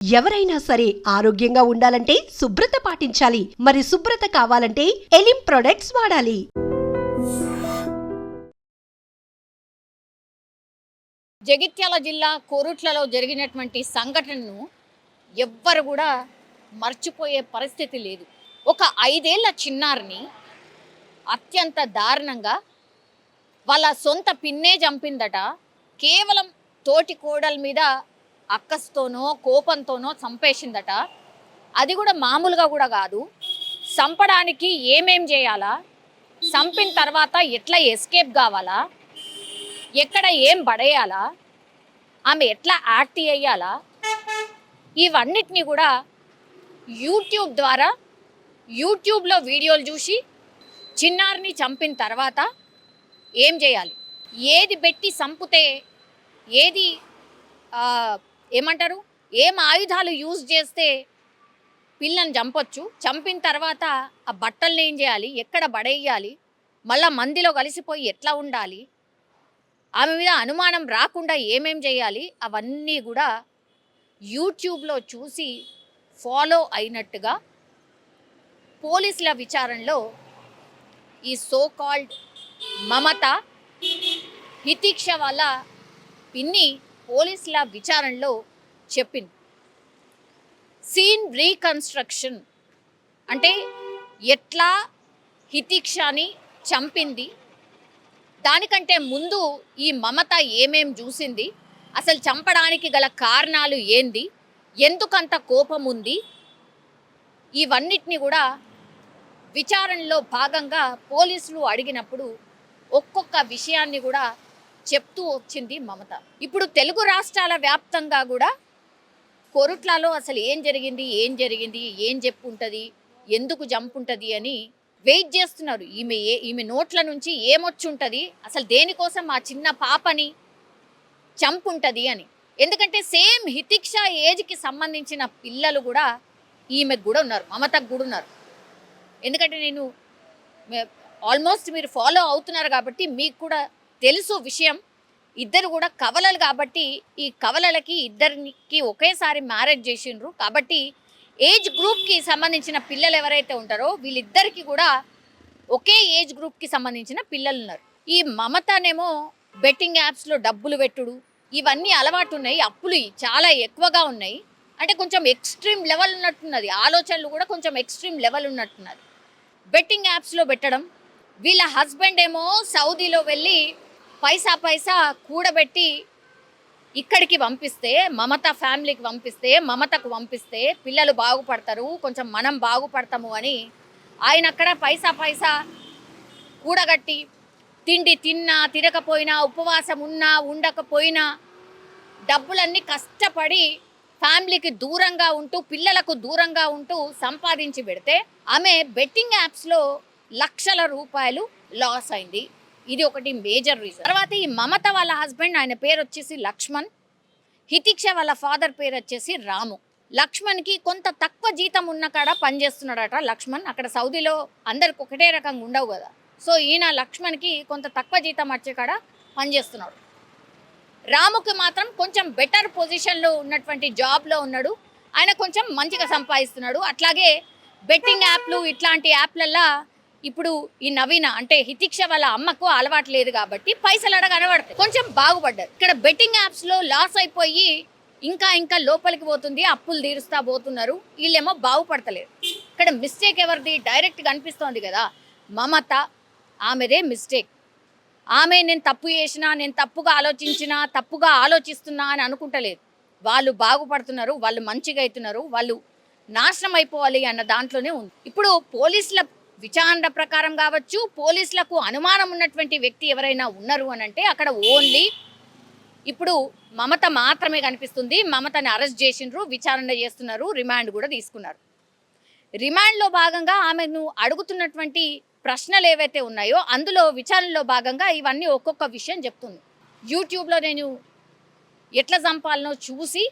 ఎవరైనా సరే ఆరోగ్యంగా ఉండాలంటే శుభ్రత పాటించాలి. మరి శుభ్రత కావాలంటే ఎలిం ప్రొడక్ట్స్ వాడాలి. జగిత్యాల జిల్లా కోరుట్లలో జరిగినటువంటి సంఘటనను ఎవ్వరు కూడా మర్చిపోయే పరిస్థితి లేదు. ఒక ఐదేళ్ళ చిన్నారిని అత్యంత దారుణంగా వాళ్ళ సొంత పిన్నే చంపిందట. కేవలం తోటి కోడల మీద అక్కస్తోనో కోపంతోనో చంపేసిందట. అది కూడా మామూలుగా కూడా కాదు. చంపడానికి ఏమేం చేయాలా? చంపిన తర్వాత ఎట్లా ఎస్కేప్ కావాలా? ఎక్కడ ఏం పడేయాలా? ఆమె ఎట్లా యాక్ట్ చేయాలా? ఇవన్నిటిని కూడా యూట్యూబ్ ద్వారా యూట్యూబ్లో వీడియోలు చూసి చిన్నారిని చంపిన తర్వాత ఏం చేయాలి? ఏది పెట్టి చంపితే ఏది ఏమంటారు? ఏం ఆయుధాలు యూజ్ చేస్తే పిల్లని చంపొచ్చు? చంపిన తర్వాత ఆ బట్టల్ని ఏం చేయాలి? ఎక్కడ బడేయాలి మళ్ళా మందిలో కలిసిపోయి ఎట్లా ఉండాలి? ఆమె మీద అనుమానం రాకుండా ఏమేం చేయాలి? అవన్నీ కూడా యూట్యూబ్లో చూసి ఫాలో అయినట్టుగా పోలీసుల విచారణలో ఈ సో కాల్డ్ మమత హితీక్ష వాళ్ళ పిన్ని పోలీసుల విచారణలో చెప్పింది. సీన్ రీకన్స్ట్రక్షన్ అంటే ఎట్లా హితీక్షాని చంపింది దానికంటే ముందు ఈ మమత ఏమేం చూసింది అసలు చంపడానికి గల కారణాలు ఏంది ఎందుకంత కోపం ఉంది ఇవన్నిటిని కూడా విచారణలో భాగంగా పోలీసులు అడిగినప్పుడు ఒక్కొక్క విషయాన్ని కూడా చెప్తూ వచ్చింది మమత. ఇప్పుడు తెలుగు రాష్ట్రాల వ్యాప్తంగా కూడా కొరుట్లలో అసలు ఏం జరిగింది ఏం జరిగింది ఏం చెప్పు ఉంటుంది ఎందుకు జంపుంటుంది అని వెయిట్ చేస్తున్నారు. ఈమె ఏ ఈమె నోట్ల నుంచి ఏమొచ్చుంటుంది అసలు దేనికోసం ఆ చిన్న పాపని చంపుంటుంది అని. ఎందుకంటే సేమ్ హితిక్ష ఏజ్కి సంబంధించిన పిల్లలు కూడా ఈమెకు కూడా ఉన్నారు మమతకు కూడా ఉన్నారు. ఎందుకంటే నేను ఆల్మోస్ట్ మీరు ఫాలో అవుతున్నారు కాబట్టి మీకు కూడా తెలుసు విషయం. ఇద్దరు కూడా కవలలు కాబట్టి ఈ కవలలకి ఇద్దరికి ఒకేసారి మ్యారేజ్ చేసిండ్రు. కాబట్టి ఏజ్ గ్రూప్కి సంబంధించిన పిల్లలు ఎవరైతే ఉంటారో వీళ్ళిద్దరికి కూడా ఒకే ఏజ్ గ్రూప్కి సంబంధించిన పిల్లలు ఉన్నారు ఈ మమతనేమో బెట్టింగ్ యాప్స్లో డబ్బులు పెట్టుడు ఇవన్నీ అలవాటు ఉన్నాయి అప్పులు చాలా ఎక్కువగా ఉన్నాయి. అంటే కొంచెం ఎక్స్ట్రీమ్ లెవెల్ ఉన్నట్టున్నది ఆలోచనలు కూడా కొంచెం ఎక్స్ట్రీమ్ లెవెల్ ఉన్నట్టున్నది. బెట్టింగ్ యాప్స్లో పెట్టడం వీళ్ళ హస్బెండ్ ఏమో సౌదీలో వెళ్ళి పైసా పైసా కూడబెట్టి ఇక్కడికి పంపిస్తే మమత ఫ్యామిలీకి పంపిస్తే మమతకు పంపిస్తే పిల్లలు బాగుపడతారు కొంచెం మనం బాగుపడతాము అని ఆయన అక్కడ పైసా పైసా కూడగట్టి తిండి తిన్నా తినకపోయినా ఉపవాసం ఉన్నా ఉండకపోయినా డబ్బులన్నీ కష్టపడి ఫ్యామిలీకి దూరంగా ఉంటూ పిల్లలకు దూరంగా ఉంటూ సంపాదించి పెడితే ఆమె బెట్టింగ్ యాప్స్లో లక్షల రూపాయలు లాస్ అయింది. ఇది ఒకటి మేజర్ రీజన్ తర్వాత ఈ మమత వాళ్ళ హస్బెండ్ ఆయన పేరు వచ్చేసి లక్ష్మణ్. హితిక్ష వాళ్ళ ఫాదర్ పేరు వచ్చేసి రాము. లక్ష్మణ్కి కొంత తక్కువ జీతం ఉన్న కాడ పనిచేస్తున్నాడట లక్ష్మణ్. అక్కడ సౌదీలో అందరికి ఒకటే రకంగా ఉండవు కదా. సో ఈయన లక్ష్మణ్కి కొంత తక్కువ జీతం వచ్చే కాడ పనిచేస్తున్నాడు రాముకి మాత్రం కొంచెం బెటర్ పొజిషన్లో ఉన్నటువంటి జాబ్లో ఉన్నాడు. ఆయన కొంచెం మంచిగా సంపాదిస్తున్నాడు. అట్లాగే బెట్టింగ్ యాప్లు ఇట్లాంటి యాప్లల్లా ఇప్పుడు ఈ నవీన అంటే హితిక్ష వాళ్ళ అమ్మకు అలవాటు లేదు కాబట్టి పైసలు అడగనబడతాయి కొంచెం బాగుపడ్డారు. ఇక్కడ బెట్టింగ్ యాప్స్లో లాస్ అయిపోయి ఇంకా ఇంకా లోపలికి పోతుంది అప్పులు తీరుస్తా పోతున్నారు. వీళ్ళేమో బాగుపడతలేరు. ఇక్కడ మిస్టేక్ ఎవరిది? డైరెక్ట్ కనిపిస్తోంది కదా. మమత ఆమెదే మిస్టేక్ ఆమె నేను తప్పు చేసినా నేను తప్పుగా ఆలోచించినా తప్పుగా ఆలోచిస్తున్నా అని అనుకుంటలేదు. వాళ్ళు బాగుపడుతున్నారు వాళ్ళు మంచిగా అవుతున్నారు వాళ్ళు నాశనం అయిపోవాలి అన్న దాంట్లోనే ఉంది. ఇప్పుడు పోలీసుల విచారణ ప్రకారం కావచ్చు పోలీసులకు అనుమానం ఉన్నటువంటి వ్యక్తి ఎవరైనా ఉన్నారు అని అంటే అక్కడ ఓన్లీ ఇప్పుడు మమత మాత్రమే కనిపిస్తుంది. మమతని అరెస్ట్ చేసిండ్రు విచారణ చేస్తున్నారు రిమాండ్ కూడా తీసుకున్నారు. రిమాండ్లో భాగంగా ఆమెను అడుగుతున్నటువంటి ప్రశ్నలు ఏవైతే ఉన్నాయో అందులో విచారణలో భాగంగా ఇవన్నీ ఒక్కొక్క విషయం చెప్తుంది. యూట్యూబ్లో నేను ఎట్లా చంపాలనో చూసి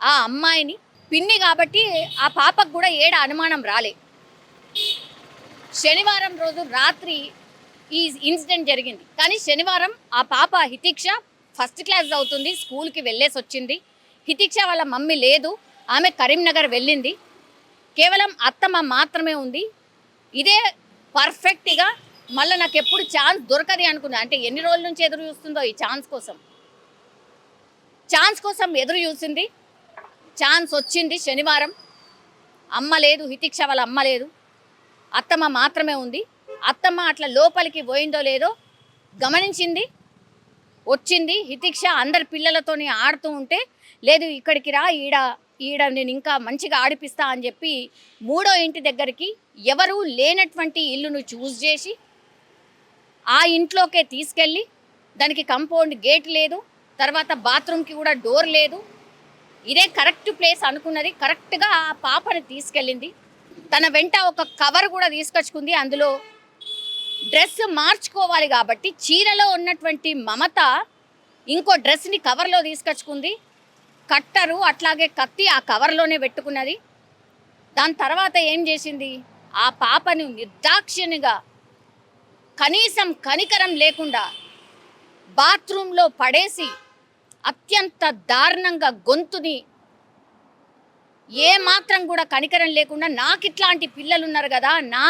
ఆ అమ్మాయిని పిన్ని కాబట్టి ఆ పాపకు కూడా ఏడ అనుమానం రాలే. శనివారం రోజు రాత్రి ఈ ఇన్సిడెంట్ జరిగింది. కానీ శనివారం ఆ పాప హితిక్ష ఫస్ట్ క్లాస్ అవుతుంది స్కూల్కి వెళ్ళేసి వచ్చింది. హితిక్ష వాళ్ళ మమ్మీ లేదు ఆమె కరీంనగర్ వెళ్ళింది. కేవలం అత్తమ్మ మాత్రమే ఉంది. ఇదే పర్ఫెక్ట్గా మళ్ళీ నాకు ఎప్పుడు ఛాన్స్ దొరకది అనుకున్నా. అంటే ఎన్ని రోజుల నుంచి ఎదురు చూస్తుందో ఈ ఛాన్స్ కోసం. ఛాన్స్ కోసం ఎదురు చూసింది. ఛాన్స్ వచ్చింది శనివారం. అమ్మ లేదు హితిక్ష వాళ్ళ అమ్మ లేదు. అత్తమ్మ మాత్రమే ఉంది. అత్తమ్మ అట్లా లోపలికి పోయిందో లేదో గమనించింది వచ్చింది. హితిక్ష అందరి పిల్లలతోని ఆడుతూ ఉంటే లేదు ఇక్కడికి రా ఈడ ఈడ నేను ఇంకా మంచిగా ఆడిపిస్తా అని చెప్పి మూడో ఇంటి దగ్గరికి ఎవరూ లేనటువంటి ఇల్లును చూస్ చేసి ఆ ఇంట్లోకే తీసుకెళ్ళి దానికి కంపౌండ్ గేట్ లేదు తర్వాత బాత్రూమ్కి కూడా డోర్ లేదు. ఇదే కరెక్ట్ ప్లేస్ అనుకున్నది. కరెక్ట్గా ఆ పాపని తీసుకెళ్ళింది. తన వెంట ఒక కవర్ కూడా తీసుకొచ్చుకుంది. అందులో డ్రెస్ మార్చుకోవాలి కాబట్టి చీరలో ఉన్నటువంటి మమత ఇంకో డ్రెస్ని కవర్లో తీసుకొచ్చుకుంది. కట్టరు అట్లాగే కత్తి ఆ కవర్లోనే పెట్టుకున్నది. దాని తర్వాత ఏం చేసింది? ఆ పాపను నిర్దాక్షిణ్యంగా కనీసం కనికరం లేకుండా బాత్రూంలో పడేసి అత్యంత దారుణంగా గొంతుని ఏ మాత్రం కూడా కనికరం లేకుండా నాకు ఇట్లాంటి పిల్లలు ఉన్నారు కదా నా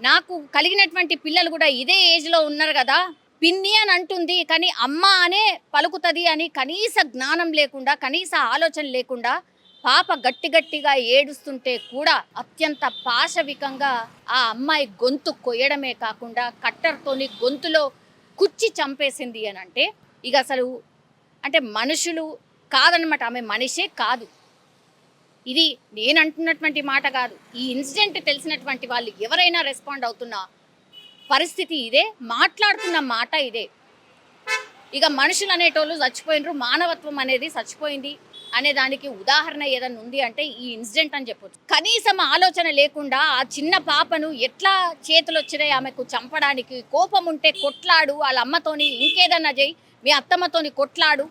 నాకు కలిగినటువంటి పిల్లలు కూడా ఇదే ఏజ్లో ఉన్నారు కదా పిన్ని అని అంటుంది కానీ అమ్మ అనే పలుకుతుంది అని కనీస జ్ఞానం లేకుండా కనీస ఆలోచన లేకుండా పాప గట్టి గట్టిగా ఏడుస్తుంటే కూడా అత్యంత పాశవికంగా ఆ అమ్మాయి గొంతు కొయ్యడమే కాకుండా కట్టర్తోని గొంతులో కుచ్చి చంపేసింది అని అంటే ఇక అసలు అంటే మనుషులు కాదనమాట ఆమె మనిషే కాదు. ఇది నేను అంటున్నటువంటి మాట కాదు. ఈ ఇన్సిడెంట్ తెలిసినటువంటి వాళ్ళు ఎవరైనా రెస్పాండ్ అవుతున్న పరిస్థితి ఇదే మాట్లాడుతున్న మాట ఇదే. ఇక మనుషులు అనేటోళ్ళు చచ్చిపోయినరు మానవత్వం అనేది చచ్చిపోయింది అనే దానికి ఉదాహరణ ఏదైనా ఉంది అంటే ఈ ఇన్సిడెంట్ అని చెప్పొచ్చు. కనీసం ఆలోచన లేకుండా ఆ చిన్న పాపను ఎట్లా చేతులు వచ్చినాయి ఆమెకు చంపడానికి కోపం ఉంటే కొట్లాడు వాళ్ళ అమ్మతోని ఇంకేదన్నా చేయి మీ అత్తమ్మతోని కొట్లాడు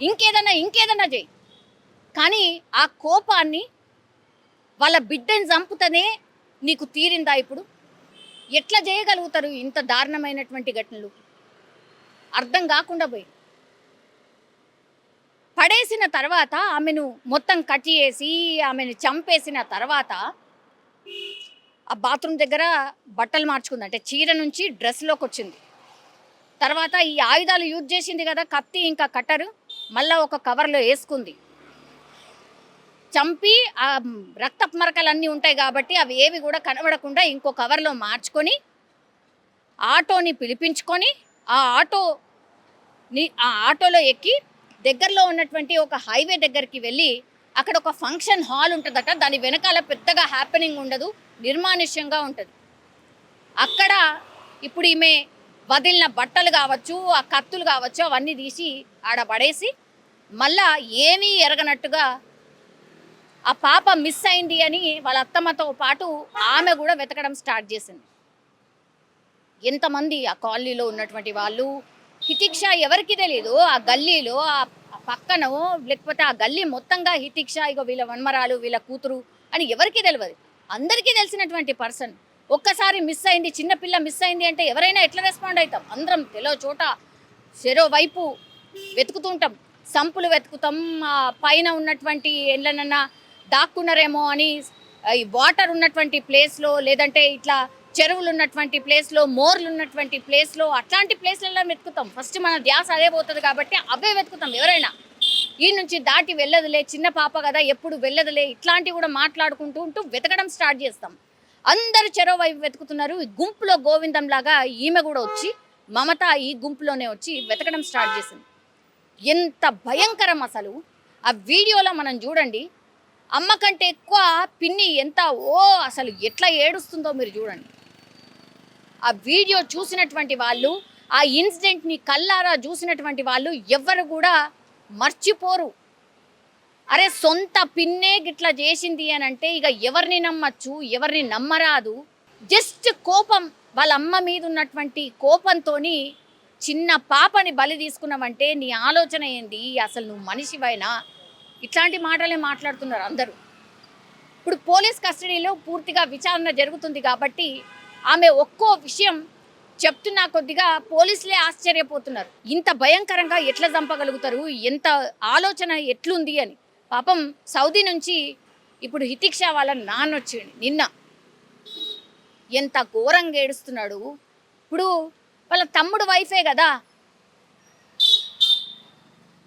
ఇంకేదన్నా ఇంకేదన్నా చేయి. కానీ ఆ కోపాన్ని వాళ్ళ బిడ్డని చంపుతనే నీకు తీరిందా ఇప్పుడు? ఎట్లా చేయగలుగుతారు ఇంత దారుణమైనటువంటి ఘటనలు? అర్థం కాకుండా పోయి. పడేసిన తర్వాత ఆమెను మొత్తం కట్ చేసి ఆమెను చంపేసిన తర్వాత ఆ బాత్రూమ్ దగ్గర బట్టలు మార్చుకుంది. అంటే చీర నుంచి డ్రెస్లోకి వచ్చింది. తర్వాత ఈ ఆయుధాలు యూజ్ చేసింది కదా కత్తి ఇంకా కట్టరు. మళ్ళీ ఒక కవర్లో వేసుకుంది. చంపి ఆ రక్తపు అన్నీ ఉంటాయి కాబట్టి అవి ఏవి కూడా కనబడకుండా ఇంకో కవర్లో మార్చుకొని ఆటోని పిలిపించుకొని ఆ ఆటోని ఆ ఆటోలో ఎక్కి దగ్గరలో ఉన్నటువంటి ఒక హైవే దగ్గరికి వెళ్ళి అక్కడ ఒక ఫంక్షన్ హాల్ ఉంటుందట. దాని వెనకాల పెద్దగా హ్యాపెనింగ్ ఉండదు నిర్మానుష్యంగా ఉంటుంది. అక్కడ ఇప్పుడు ఈమె వదిలిన బట్టలు కావచ్చు ఆ కత్తులు కావచ్చు అవన్నీ తీసి ఆడ పడేసి మళ్ళా ఏమీ ఎరగనట్టుగా ఆ పాప మిస్ అయింది అని వాళ్ళ అత్తమ్మతో పాటు ఆమె కూడా వెతకడం స్టార్ట్ చేసింది. ఎంతమంది ఆ కాలనీలో ఉన్నటువంటి వాళ్ళు? హితిక్ష ఎవరికి తెలియదు ఆ గల్లీలో ఆ పక్కన లేకపోతే ఆ గల్లీ మొత్తంగా హితిక్ష ఇగో వీళ్ళ వన్మరాలు వీళ్ళ కూతురు అని ఎవరికి తెలియదు అందరికీ తెలిసినటువంటి పర్సన్ ఒక్కసారి మిస్ అయింది చిన్నపిల్ల మిస్ అయింది అంటే ఎవరైనా ఎట్లా రెస్పాండ్ అవుతాం అందరం తెలో చోట చెరో వైపు వెతుకుతుంటాం సంపులు వెతుకుతాం. ఆ పైన ఉన్నటువంటి ఎళ్ళనన్నా దాక్కున్నారేమో అని ఈ వాటర్ ఉన్నటువంటి ప్లేస్లో లేదంటే ఇట్లా చెరువులు ఉన్నటువంటి ప్లేస్లో మోర్లు ఉన్నటువంటి ప్లేస్లో అట్లాంటి ప్లేస్లలో వెతుకుతాం. ఫస్ట్ మన ధ్యాస అదే పోతుంది కాబట్టి అవే వెతుకుతాం ఎవరైనా. ఈ నుంచి దాటి వెళ్ళదులే చిన్న పాప కదా ఎప్పుడు వెళ్ళదులే ఇట్లాంటివి కూడా మాట్లాడుకుంటూ ఉంటూ వెతకడం స్టార్ట్ చేస్తాం. అందరు చెరో వైపు వెతుకుతున్నారు. ఈ గుంపులో గోవిందం లాగా ఈమె కూడా వచ్చి మమత ఈ గుంపులోనే వచ్చి వెతకడం స్టార్ట్ చేసింది. ఎంత భయంకరం అసలు. ఆ వీడియోలో మనం చూడండి అమ్మ కంటే ఎక్కువ పిన్ని ఎంత ఓ అసలు ఎట్లా ఏడుస్తుందో మీరు చూడండి. ఆ వీడియో చూసినటువంటి వాళ్ళు ఆ ఇన్సిడెంట్ని కల్లారా చూసినటువంటి వాళ్ళు ఎవ్వరు కూడా మర్చిపోరు. అరే సొంత పిన్నే గిట్లా చేసింది అని అంటే ఇక ఎవరిని నమ్మచ్చు ఎవరిని నమ్మరాదు. జస్ట్ కోపం వాళ్ళ అమ్మ మీద ఉన్నటువంటి కోపంతోని చిన్న పాపని బలి తీసుకున్నావంటే నీ ఆలోచన ఏంది? అసలు నువ్వు మనిషివైనా? ఇట్లాంటి మాటలే మాట్లాడుతున్నారు అందరూ. ఇప్పుడు పోలీస్ కస్టడీలో పూర్తిగా విచారణ జరుగుతుంది కాబట్టి ఆమె ఒక్కో విషయం చెప్తున్నా కొద్దిగా పోలీసులే ఆశ్చర్యపోతున్నారు. ఇంత భయంకరంగా ఎట్లా చంపగలుగుతారు? ఎంత ఆలోచన ఎట్లుంది అని. పాపం సౌదీ నుంచి ఇప్పుడు హితిక్ష వాళ్ళ నాన్న వచ్చింది నిన్న. ఎంత ఘోరంగా ఏడుస్తున్నాడు. ఇప్పుడు వాళ్ళ తమ్ముడు వైఫే కదా.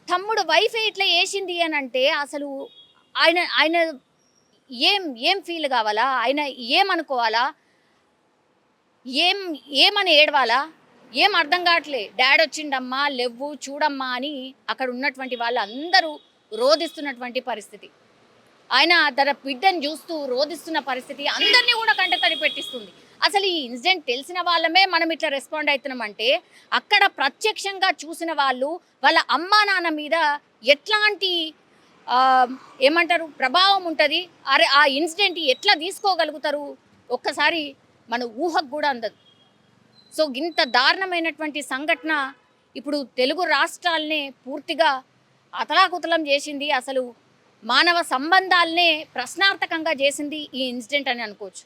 తమ్ముడు వైఫ్ ఇట్లా వేసింది అని అంటే అసలు ఆయన ఆయన ఏం ఏం ఫీల్ కావాలా? ఆయన ఏమనుకోవాలా ఏం ఏమని ఏడవాలా? ఏం అర్థం కావట్లే. డాడ్ వచ్చిండమ్మా లెవ్వు చూడమ్మా అని అక్కడ ఉన్నటువంటి వాళ్ళందరూ రోధిస్తున్నటువంటి పరిస్థితి. ఆయన తన బిడ్డను చూస్తూ రోధిస్తున్న పరిస్థితి అందరినీ కూడా కంటతడి పెట్టిస్తుంది. అసలు ఈ ఇన్సిడెంట్ తెలిసిన వాళ్ళమే మనం ఇట్లా రెస్పాండ్ అవుతున్నామంటే అక్కడ ప్రత్యక్షంగా చూసిన వాళ్ళు వాళ్ళ అమ్మా నాన్న మీద ఎట్లాంటి ఏమంటారు ప్రభావం ఉంటుంది? అరే ఆ ఇన్సిడెంట్ ఎట్లా తీసుకోగలుగుతారు? ఒక్కసారి మన ఊహకు కూడా అందదు. సో ఇంత దారుణమైనటువంటి సంఘటన ఇప్పుడు తెలుగు రాష్ట్రాలనే పూర్తిగా అతలాకుతలం చేసింది అసలు మానవ సంబంధాలనే ప్రశ్నార్థకంగా చేసింది ఈ ఇన్సిడెంట్ అని అనుకోవచ్చు.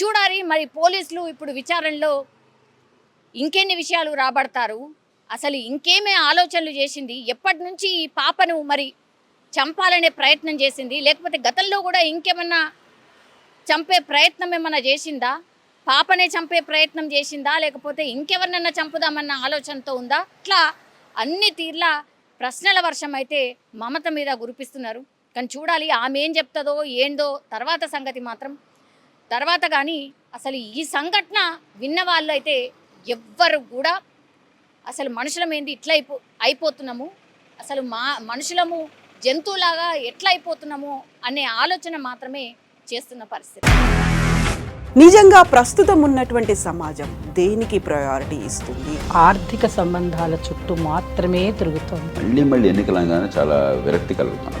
చూడాలి. మరి పోలీసులు ఇప్పుడు విచారణలో ఇంకెన్ని విషయాలు రాబడతారు? అసలు ఇంకేమే ఆలోచనలు చేసింది? ఎప్పటి నుంచి ఈ పాపను మరి చంపాలనే ప్రయత్నం చేసింది? లేకపోతే గతంలో కూడా ఇంకేమన్నా చంపే ప్రయత్నం ఏమన్నా చేసిందా? పాపనే చంపే ప్రయత్నం చేసిందా? లేకపోతే ఇంకెవరినన్నా చంపుదామన్న ఆలోచనతో ఉందా? ఇట్లా అన్ని తీర్ల ప్రశ్నల వర్షం అయితే మమత మీద గురిపిస్తున్నారు. కానీ చూడాలి ఆమె ఏం చెప్తుందో ఏందో తర్వాత సంగతి మాత్రం తర్వాత కానీ అసలు ఈ సంఘటన విన్న వాళ్ళు అయితే ఎవ్వరు కూడా అసలు మనుషులం ఏంది? ఇట్లా అయిపో అయిపోతున్నాము. అసలు మా మనుషులము జంతువులాగా ఎట్లా అయిపోతున్నాము అనే ఆలోచన మాత్రమే చేస్తున్న పరిస్థితి. నిజంగా ప్రస్తుతం ఉన్నటువంటి సమాజం దేనికి ప్రయారిటీ ఇస్తుంది? ఆర్థిక సంబంధాల చుట్టూ మాత్రమే తిరుగుతోంది. మళ్ళీ మళ్ళీ ఎన్నికలంగానే చాలా విరక్తి కలుగుతాను